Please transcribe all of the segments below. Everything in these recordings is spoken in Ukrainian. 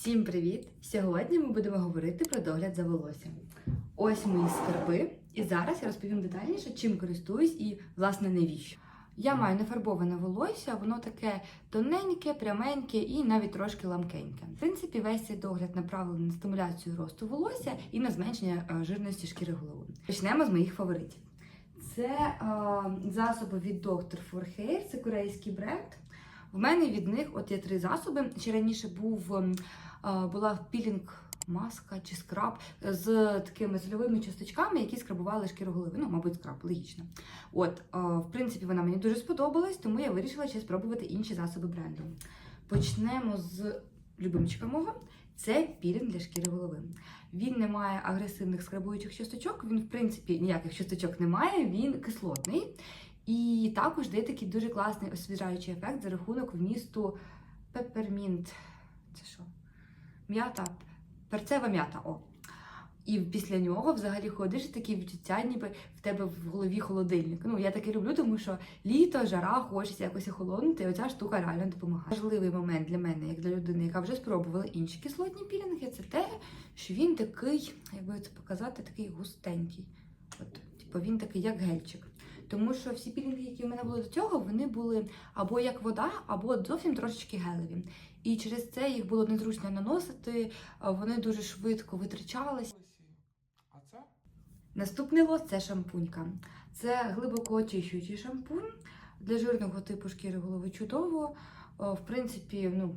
Всім привіт! Сьогодні ми будемо говорити про догляд за волоссям. Ось мої скарби, і зараз я розповім детальніше, чим користуюсь і, власне, навіщо. Я маю нефарбоване волосся, воно таке тоненьке, пряменьке і навіть трошки ламкеньке. В принципі, весь цей догляд направлений на стимуляцію росту волосся і на зменшення е, жирності шкіри голови. Почнемо з моїх фаворитів. Це е, засоби від Dr. For Hair, це корейський бренд. В мене від них от є три засоби. Ще раніше був ем, е, була пілінг маска чи скраб з такими сольовими часточками, які скрабували шкіру голови. Ну, мабуть, скраб, логічно. От, е, в принципі, вона мені дуже сподобалась, тому я вирішила ще спробувати інші засоби бренду. Почнемо з любимчика мого. Це пілінг для шкіри голови. Він не має агресивних скрабуючих часточок. Він, в принципі, ніяких часточок не має, він кислотний. І також дає такий дуже класний освіжаючий ефект за рахунок вмісту пепермінт. Це що? М'ята, перцева м'ята. О. І після нього взагалі ходиш і такі відчуття, ніби в тебе в голові холодильник. Ну, я таке люблю, тому що літо, жара, хочеться якось охолонути, і оця штука реально допомагає. Важливий момент для мене, як для людини, яка вже спробувала інші кислотні пілінги, це те, що він такий, як би це показати, такий густенький. От, типу, він такий, як гельчик. Тому що всі пілінги, які в мене були до цього, вони були або як вода, або зовсім трошечки гелеві. І через це їх було незручно наносити, вони дуже швидко витрачались. Наступний лот це шампунька. Це глибоко очищуючий шампунь для жирного типу шкіри голови чудово. В принципі, ну.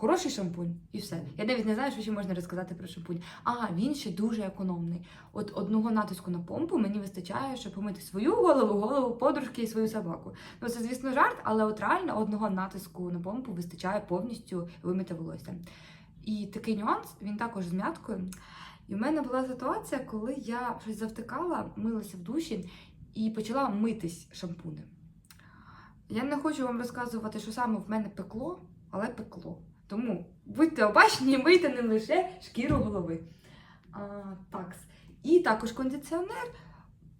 Хороший шампунь і все. Я навіть не знаю, що ще можна розказати про шампунь. А, він ще дуже економний. От одного натиску на помпу мені вистачає, щоб помити свою голову, голову подружки і свою собаку. Ну це, звісно, жарт, але от реально одного натиску на помпу вистачає повністю вимити волосся. І такий нюанс, він також з м'яткою. І в мене була ситуація, коли я щось завтикала, милася в душі і почала митись шампунем. Я не хочу вам розказувати, що саме в мене пекло, але пекло. Тому будьте обачні мийте не лише шкіру голови. А, такс. І також кондиціонер.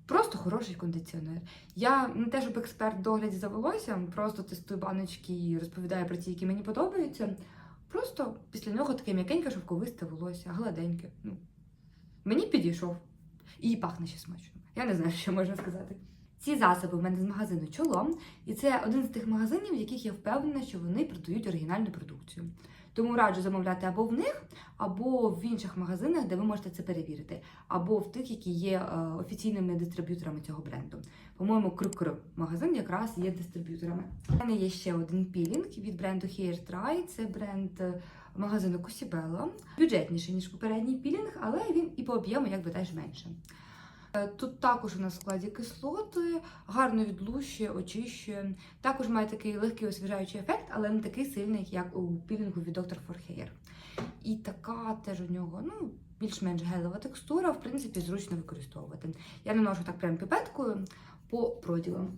Просто хороший кондиціонер. Я не те, щоб експерт догляді за волоссям, просто тестую баночки і розповідаю про ті, які мені подобаються. Просто після нього таке м'якеньке шовковисте волосся, гладеньке. Ну, мені підійшов. І пахне ще смачно. Я не знаю, що можна сказати. Ці засоби в мене з магазину чолом, і це один з тих магазинів, в яких я впевнена, що вони продають оригінальну продукцію. Тому раджу замовляти або в них, або в інших магазинах, де ви можете це перевірити, або в тих, які є е, офіційними дистриб'юторами цього бренду. По-моєму, Кру-Кру магазин якраз є дистриб'юторами. У мене є ще один пілінг від бренду Hair Dry. Це бренд е, магазину Cosibello. Бюджетніший, ніж попередній пілінг, але він і по об'єму якби теж менше. Е, Тут також у нас в складі кислоти, гарно відлущує, очищує. Також має такий легкий освіжаючий ефект, але не такий сильний, як у пілінгу від Dr. For Hair. І така теж у нього, ну, більш-менш гелева текстура, в принципі, зручно використовувати. Я наношу так прям піпеткою по проділам.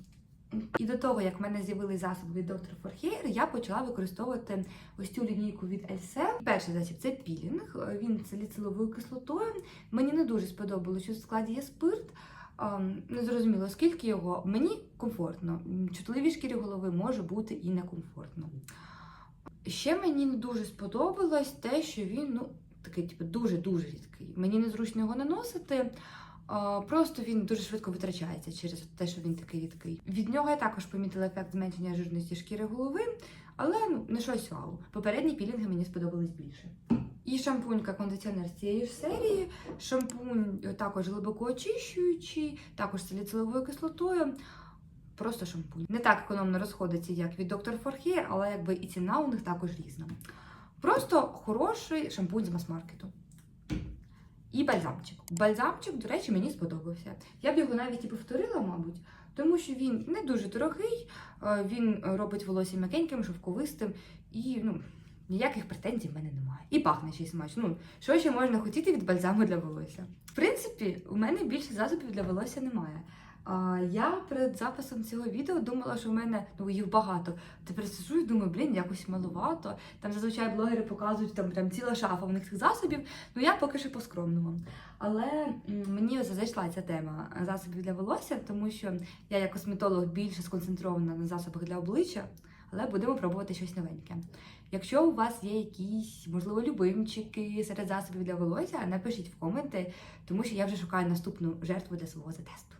І до того, як в мене з'явились засоби від. For Hair, я почала використовувати ось цю лінійку від Elsel. Перший засіб це пілінг, він з саліциловою кислотою. Мені не дуже сподобалося, що в складі є спирт. Ем, Не зрозуміло, скільки його. Мені комфортно. Чутливій шкірі голови може бути і некомфортно. Ще мені не дуже сподобалось те, що він ну, такий, типу, дуже-дуже рідкий. Мені незручно його наносити. Просто він дуже швидко витрачається через те, що він такий рідкий. Від нього я також помітила ефект зменшення жирності шкіри голови, але ну, не щось вау. Попередні пілінги мені сподобались більше. І шампунька кондиціонер з цієї ж серії. Шампунь е, також глибоко очищуючий, також саліциловою кислотою. Просто шампунь. Не так економно розходиться, як від Dr. For але якби і ціна у них також різна. Просто хороший шампунь з мас-маркету. І бальзамчик. Бальзамчик, до речі, мені сподобався. Я б його навіть і повторила, мабуть, тому що він не дуже дорогий, е, він робить волосся м'якеньким, шовковистим і ну, ніяких претензій в мене немає. І пахне ще й смачно. Ну, що ще можна хотіти від бальзаму для волосся? В принципі, у мене більше засобів для волосся немає. Я перед записом цього відео думала, що в мене ну їх багато. Тепер сижу і думаю, блін, якось маловато. Там зазвичай блогери показують там прям ціла шафа в них цих засобів. Ну я поки що по-скромному. Але мені зайшла ця тема засобів для волосся, тому що я як косметолог більше сконцентрована на засобах для обличчя. але будемо пробувати щось новеньке. Якщо у вас є якісь, можливо, любимчики серед засобів для волосся, напишіть в коменти, тому що я вже шукаю наступну жертву для свого затесту.